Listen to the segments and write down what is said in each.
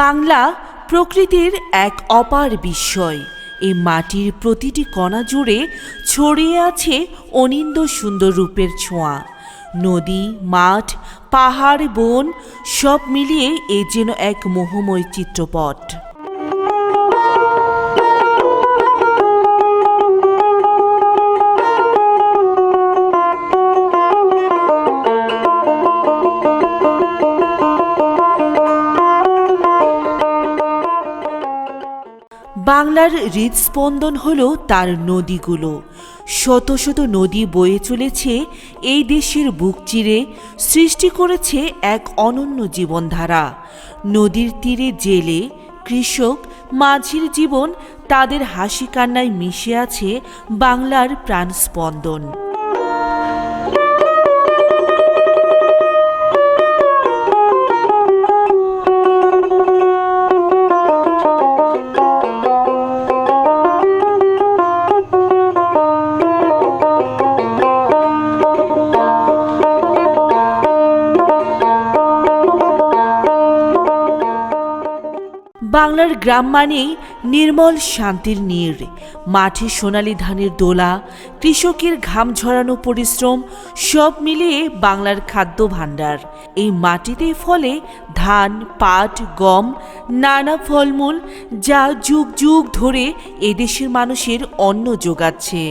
বাংলা প্রকৃতির এক অপার বিস্ময়। এ মাটির প্রতিটি কণা জুড়ে ছড়িয়ে আছে অনিন্দ সুন্দর রূপের ছোঁয়া। নদী, মাঠ, পাহাড়, বন সব মিলিয়ে এ যেন এক মোহময় চিত্রপট। বাংলার হৃদস্পন্দন হল তার নদীগুলো। শত শত নদী বয়ে চলেছে এই দেশের বুক চিরে, সৃষ্টি করেছে এক অনন্য জীবনধারা। নদীর তীরে জেলে কৃষক মাঝির জীবন, তাদের হাসি কান্নায় মিশে আছে বাংলার প্রাণস্পন্দন। বাংলার গ্রাম মানেই নির্মল শান্তির নীর। মাঠে সোনালি ধানের দোলা, কৃষকের ঘাম ঝরানো পরিশ্রম, সব মিলিয়ে বাংলার খাদ্য ভাণ্ডার। এই মাটিতে ফলে ধান, পাট, গম, নানা ফলমূল যা যুগ যুগ ধরে এদেশের মানুষের অন্ন যোগাচ্ছে।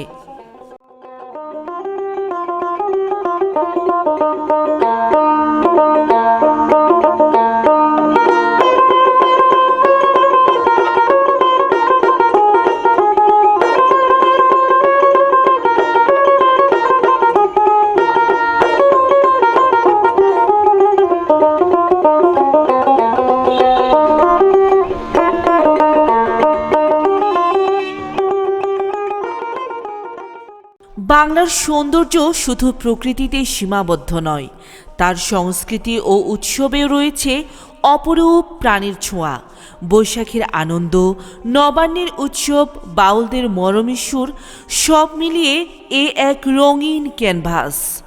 বাংলার সৌন্দর্য শুধু প্রকৃতিতে সীমাবদ্ধ নয়, তার সংস্কৃতি ও উৎসবে রয়েছে অপরূপ প্রাণীর ছোঁয়া। বৈশাখের আনন্দ, নবান্নের উৎসব, বাউলদের মরমী সব মিলিয়ে এ এক রঙিন ক্যানভাস।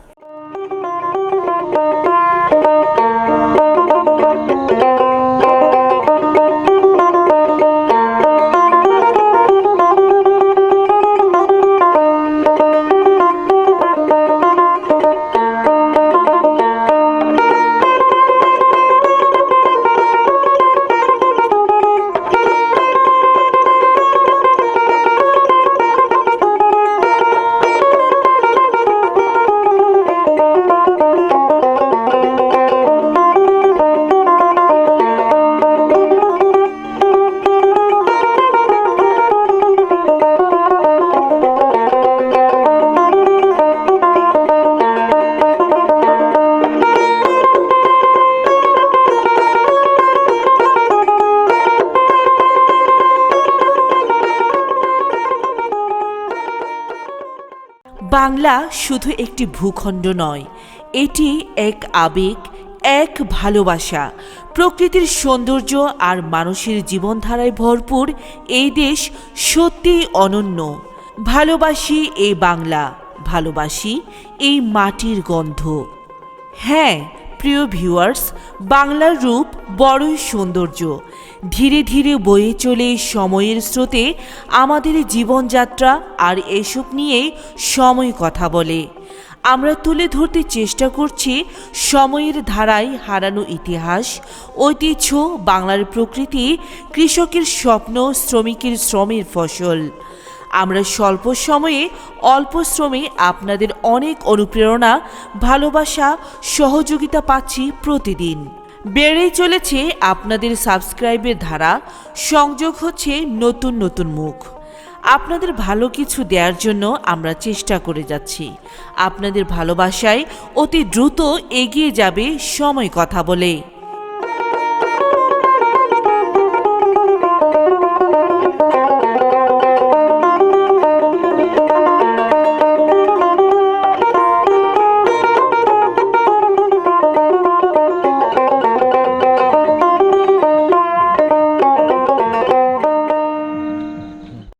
বাংলা শুধু একটি ভূখণ্ড নয়, এটি এক আবেগ, এক ভালোবাসা। প্রকৃতির সৌন্দর্য আর মানুষের জীবনধারায় ভরপুর এই দেশ সত্যিই অনন্য। ভালোবাসি এই বাংলা, ভালোবাসি এই মাটির গন্ধ। হ্যাঁ প্রিয় ভিউয়ার্স, বাংলার রূপ বড়ই সৌন্দর্য। ধীরে ধীরে বয়ে চলে সময়ের স্রোতে আমাদের জীবনযাত্রা আর এসব নিয়েই সময় কথা বলে। আমরা তুলে ধরতে চেষ্টা করছি সময়ের ধারায় হারানো ইতিহাস, ঐতিহ্য, বাংলার প্রকৃতি, কৃষকের স্বপ্ন, শ্রমিকের শ্রমের ফসল। আমরা স্বল্প সময়ে অল্প শ্রমে আপনাদের অনেক অনুপ্রেরণা, ভালোবাসা, সহযোগিতা পাচ্ছি প্রতিদিন। বেড়েই চলেছে আপনাদের সাবস্ক্রাইবের ধারা, সংযোগ হচ্ছে নতুন নতুন মুখ। আপনাদের ভালো কিছু দেওয়ার জন্য আমরা চেষ্টা করে যাচ্ছি। আপনাদের ভালোবাসায় অতি দ্রুত এগিয়ে যাবে সময় কথা বলে।